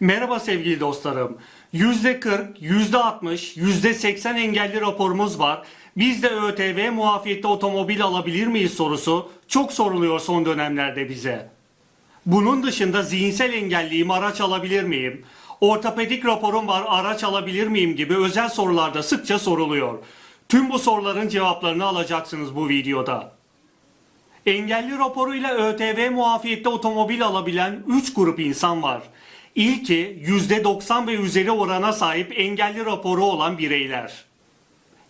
Merhaba sevgili dostlarım. %40, %60, %80 engelli raporumuz var. Biz de ÖTV muafiyette otomobil alabilir miyiz sorusu çok soruluyor son dönemlerde bize. Bunun dışında zihinsel engelliyim araç alabilir miyim? Ortopedik raporum var araç alabilir miyim gibi özel sorularda sıkça soruluyor. Tüm bu soruların cevaplarını alacaksınız bu videoda. Engelli raporuyla ÖTV muafiyette otomobil alabilen 3 grup insan var. İlki %90 ve üzeri orana sahip engelli raporu olan bireyler.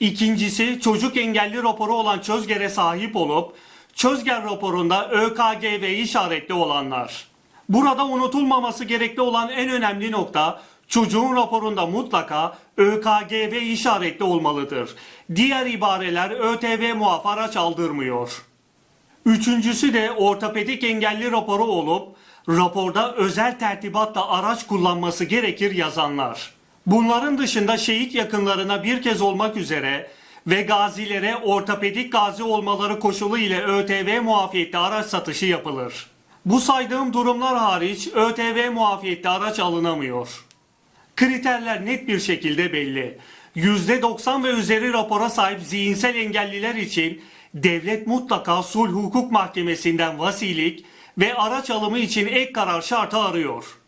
İkincisi çocuk engelli raporu olan çözgere sahip olup çözger raporunda ÖKGV işaretli olanlar. Burada unutulmaması gerekli olan en önemli nokta çocuğun raporunda mutlaka ÖKGV işaretli olmalıdır. Diğer ibareler ÖTV muaf araç aldırmıyor. Üçüncüsü de ortopedik engelli raporu olup raporda özel tertibatla araç kullanması gerekir yazanlar. Bunların dışında şehit yakınlarına bir kez olmak üzere ve gazilere ortopedik gazi olmaları koşulu ile ÖTV muafiyetli araç satışı yapılır. Bu saydığım durumlar hariç ÖTV muafiyetli araç alınamıyor. Kriterler net bir şekilde belli. %90 ve üzeri rapora sahip zihinsel engelliler için devlet mutlaka sulh hukuk mahkemesinden vasilik ve araç alımı için ek karar şartı arıyor.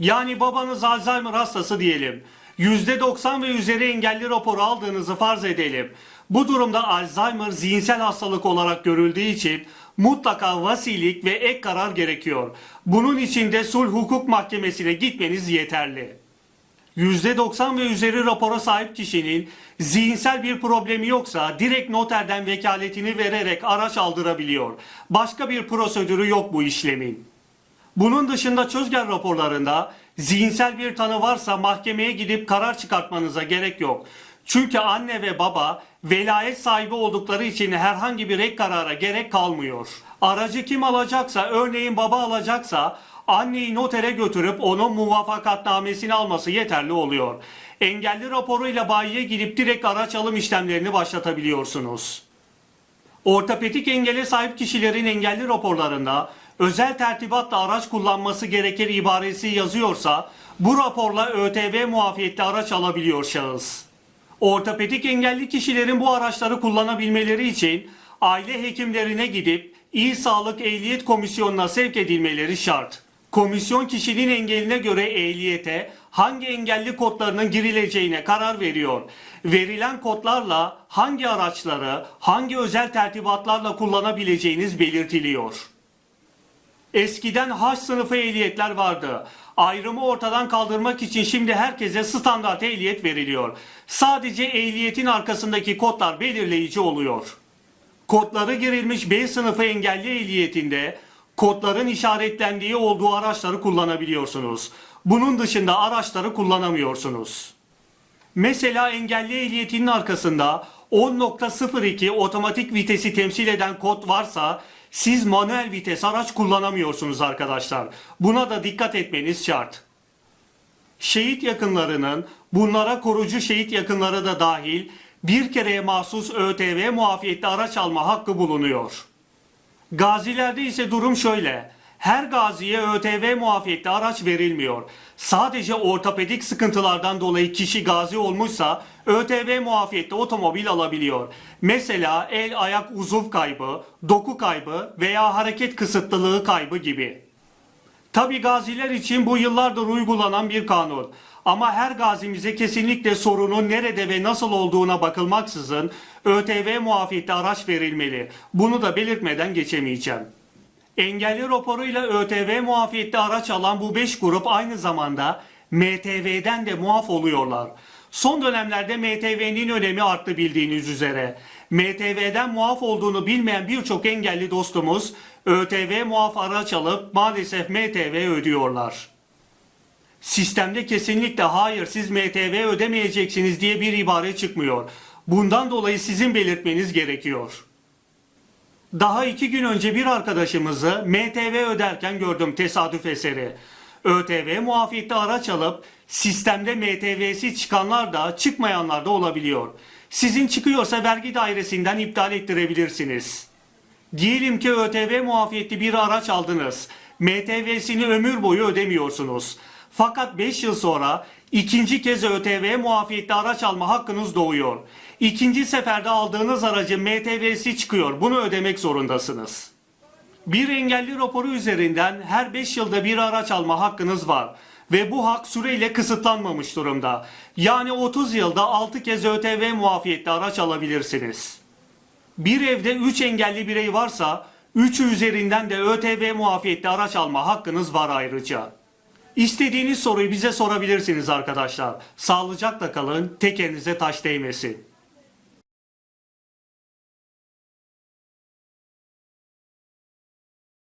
Yani babanız Alzheimer hastası diyelim. %90 ve üzeri engelli raporu aldığınızı farz edelim. Bu durumda Alzheimer zihinsel hastalık olarak görüldüğü için mutlaka vasilik ve ek karar gerekiyor. Bunun için de sulh hukuk mahkemesine gitmeniz yeterli. %90 ve üzeri rapora sahip kişinin zihinsel bir problemi yoksa direkt noterden vekaletini vererek araç aldırabiliyor. Başka bir prosedürü yok bu işlemin. Bunun dışında çözgen raporlarında zihinsel bir tanı varsa mahkemeye gidip karar çıkartmanıza gerek yok. Çünkü anne ve baba velayet sahibi oldukları için herhangi bir ek karara gerek kalmıyor. Aracı kim alacaksa örneğin baba alacaksa anneyi notere götürüp onun muvafakatnamesini alması yeterli oluyor. Engelli raporuyla bayiye gidip direkt araç alım işlemlerini başlatabiliyorsunuz. Ortopedik engele sahip kişilerin engelli raporlarında özel tertibatla araç kullanması gerekir ibaresi yazıyorsa bu raporla ÖTV muafiyetli araç alabiliyor şahıs. Ortopedik engelli kişilerin bu araçları kullanabilmeleri için aile hekimlerine gidip İl Sağlık Ehliyet Komisyonu'na sevk edilmeleri şart. Komisyon kişinin engeline göre ehliyete hangi engelli kodlarının girileceğine karar veriyor. Verilen kodlarla hangi araçları hangi özel tertibatlarla kullanabileceğiniz belirtiliyor. Eskiden H sınıfı ehliyetler vardı. Ayrımı ortadan kaldırmak için şimdi herkese standart ehliyet veriliyor. Sadece ehliyetin arkasındaki kodlar belirleyici oluyor. Kodları girilmiş B sınıfı engelli ehliyetinde kodların işaretlendiği olduğu araçları kullanabiliyorsunuz. Bunun dışında araçları kullanamıyorsunuz. Mesela engelli ehliyetinin arkasında 10.02 otomatik vitesi temsil eden kod varsa siz manuel vites araç kullanamıyorsunuz arkadaşlar. Buna da dikkat etmeniz şart. Şehit yakınlarının bunlara korucu şehit yakınları da dahil bir kereye mahsus ÖTV muafiyetli araç alma hakkı bulunuyor. Gazilerde ise durum şöyle. Her gaziye ÖTV muafiyetli araç verilmiyor. Sadece ortopedik sıkıntılardan dolayı kişi gazi olmuşsa ÖTV muafiyetli otomobil alabiliyor. Mesela el ayak uzuv kaybı, doku kaybı veya hareket kısıtlılığı kaybı gibi. Tabi gaziler için bu yıllardır uygulanan bir kanun. Ama her gazimize kesinlikle sorunun nerede ve nasıl olduğuna bakılmaksızın ÖTV muafiyetli araç verilmeli. Bunu da belirtmeden geçemeyeceğim. Engelli raporuyla ÖTV muafiyetli araç alan bu 5 grup aynı zamanda MTV'den de muaf oluyorlar. Son dönemlerde MTV'nin önemi arttı bildiğiniz üzere. MTV'den muaf olduğunu bilmeyen birçok engelli dostumuz ÖTV muaf araç alıp maalesef MTV ödüyorlar. Sistemde kesinlikle hayır siz MTV ödemeyeceksiniz diye bir ibare çıkmıyor. Bundan dolayı sizin belirtmeniz gerekiyor. Daha iki gün önce bir arkadaşımızı MTV öderken gördüm tesadüf eseri. ÖTV muafiyetli araç alıp sistemde MTV'si çıkanlar da çıkmayanlar da olabiliyor. Sizin çıkıyorsa vergi dairesinden iptal ettirebilirsiniz. Diyelim ki ÖTV muafiyetli bir araç aldınız. MTV'sini ömür boyu ödemiyorsunuz. Fakat 5 yıl sonra ikinci kez ÖTV muafiyetli araç alma hakkınız doğuyor. İkinci seferde aldığınız aracın MTV'si çıkıyor. Bunu ödemek zorundasınız. Bir engelli raporu üzerinden her 5 yılda bir araç alma hakkınız var. Ve bu hak süreyle kısıtlanmamış durumda. Yani 30 yılda 6 kez ÖTV muafiyetli araç alabilirsiniz. Bir evde 3 engelli birey varsa 3'ü üzerinden de ÖTV muafiyetli araç alma hakkınız var ayrıca. İstediğiniz soruyu bize sorabilirsiniz arkadaşlar. Sağlıcakla kalın, tekerinize taş değmesin.